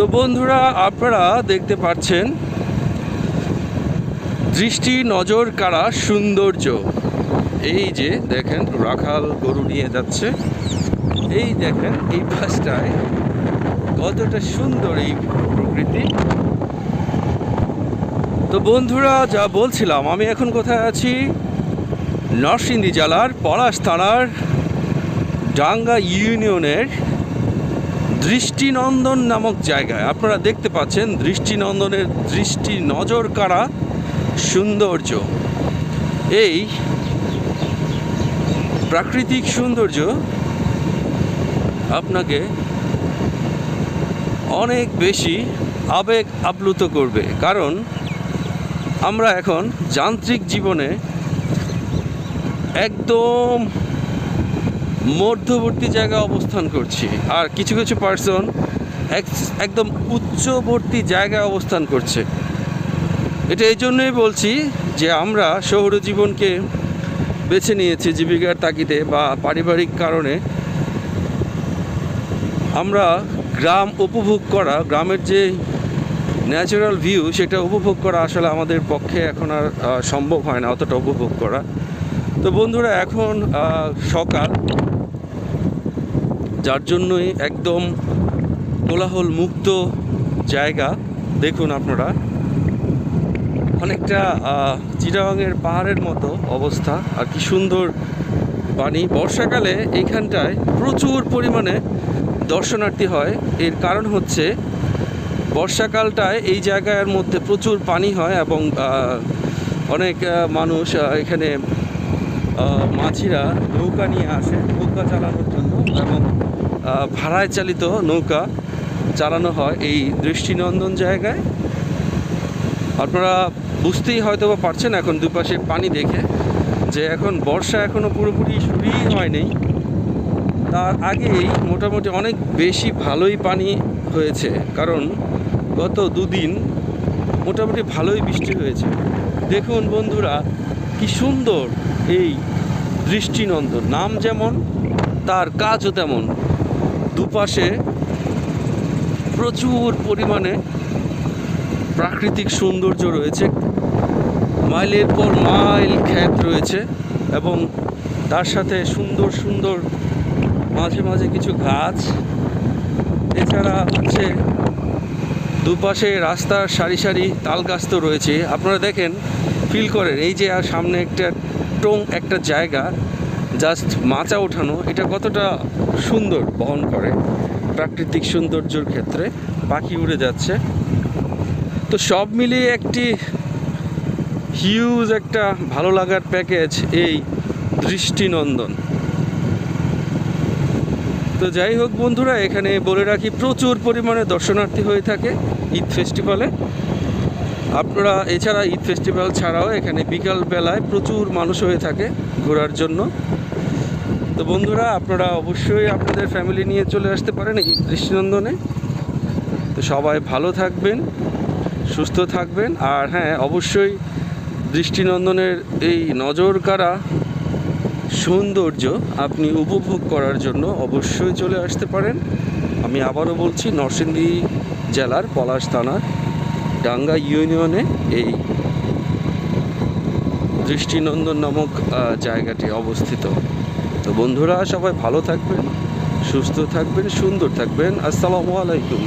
তো বন্ধুরা, আপনারা দেখতে পাচ্ছেন দৃষ্টি নজর কাড়া সৌন্দর্য। এই যে দেখেন, রাখাল গরু নিয়ে যাচ্ছে। এই দেখেন, এই পাশটায় কতটা সুন্দর এই প্রকৃতি। তো বন্ধুরা, যা বলছিলাম, আমি এখন কোথায় আছি? নরসিংদী জেলার পলাশ থানার ডাঙ্গা ইউনিয়নের দৃষ্টিনন্দন নামক জায়গায়। আপনারা দেখতে পাচ্ছেন দৃষ্টিনন্দনের দৃষ্টি নজর কাড়া সৌন্দর্য। এই প্রাকৃতিক সৌন্দর্য আপনাকে অনেক বেশি আবেগ আপ্লুত করবে। কারণ আমরা এখন যান্ত্রিক জীবনে একদম মধ্যবর্তী জায়গায় অবস্থান করছি। আর কিছু কিছু পার্সন একদম উচ্চবর্তী জায়গায় অবস্থান করছে। এটা এই জন্যই বলছি যে আমরা শহর জীবনকে বেছে নিয়েছি জীবিকার তাগিদে বা পারিবারিক কারণে। আমরা গ্রাম উপভোগ করা, গ্রামের যে ন্যাচারাল ভিউ সেটা উপভোগ করা আসলে আমাদের পক্ষে এখন আর সম্ভব হয় না অতটা উপভোগ করা। তো বন্ধুরা এখন সকাল। যার জন্যই একদম কোলাহল মুক্ত জায়গা। দেখুন আপনারা, অনেকটা চিটাগাংয়ের পাহাড়ের মতো অবস্থা। আর কি সুন্দর পানি বর্ষাকালে এইখানটায় প্রচুর পরিমাণে দর্শনার্থী হয়। এর কারণ হচ্ছে, বর্ষাকালটায় এই জায়গার মধ্যে প্রচুর পানি হয় এবং অনেক মানুষ এখানে মাঝিরা নৌকা নিয়ে আসে, নৌকা চালানোর জন্য এবং ভাড়ায় চালিত নৌকা চালানো হয় এই দৃষ্টিনন্দন জায়গায়। আপনারা বুঝতেই হয়তো বা পারছেন এখন দুপাশে পানি দেখে যে এখন বর্ষা এখনও পুরোপুরি শুরুই হয়নি। তার আগেই মোটামুটি অনেক বেশি ভালোই পানি হয়েছে, কারণ গত দুদিন মোটামুটি ভালোই বৃষ্টি হয়েছে। দেখুন বন্ধুরা, কি সুন্দর! এই দৃষ্টিনন্দন। নাম যেমন, তার কাজও তেমন। দুপাশে প্রচুর পরিমাণে প্রাকৃতিক সৌন্দর্য রয়েছে। মাইলের পর মাইল ক্ষেত রয়েছে এবং তার সাথে সুন্দর সুন্দর মাঝে মাঝে কিছু গাছ। এছাড়া হচ্ছে দুপাশে রাস্তার সারি সারি তাল গাছ তো রয়েছে। আপনারা দেখেন ফিল করেন, এই যে আর সামনে একটা টং একটা জায়গা জাস্ট মাচা ওঠানো, এটা কতটা সুন্দর বহন করে। প্রাকৃতিক সৌন্দর্যর ক্ষেত্রে পাখি উড়ে যাচ্ছে। তো সব মিলিয়ে একটি হিউজ একটা ভালো লাগার প্যাকেজ এই দৃষ্টিনন্দন। তো যাই হোক বন্ধুরা, এখানে বলে রাখি, প্রচুর পরিমাণে দর্শনার্থী হয়ে থাকে ঈদ ফেস্টিভ্যালে আপনারা এছাড়া ঈদ ফেস্টিভ্যাল ছাড়াও এখানে বিকাল বেলায় প্রচুর মানুষ হয়ে থাকে ঘোরার জন্য। তো বন্ধুরা, আপনারা অবশ্যই আপনাদের ফ্যামিলি নিয়ে চলে আসতে পারেন এই দৃষ্টিনন্দনে। তো সবাই ভালো থাকবেন, সুস্থ থাকবেন, আর হ্যাঁ অবশ্যই দৃষ্টিনন্দনের এই নজর কাড়া সৌন্দর্য আপনি উপভোগ করার জন্য অবশ্যই চলে আসতে পারেন। আমি আবারও বলছি, নরসিংদী জেলার পলাশ থানার ডাঙ্গা ইউনিয়নে এই দৃষ্টিনন্দন নামক জায়গাটি অবস্থিত। তো বন্ধুরা, সবাই ভালো থাকবেন, সুস্থ থাকবেন, সুন্দর থাকবেন। আসসালামু আলাইকুম।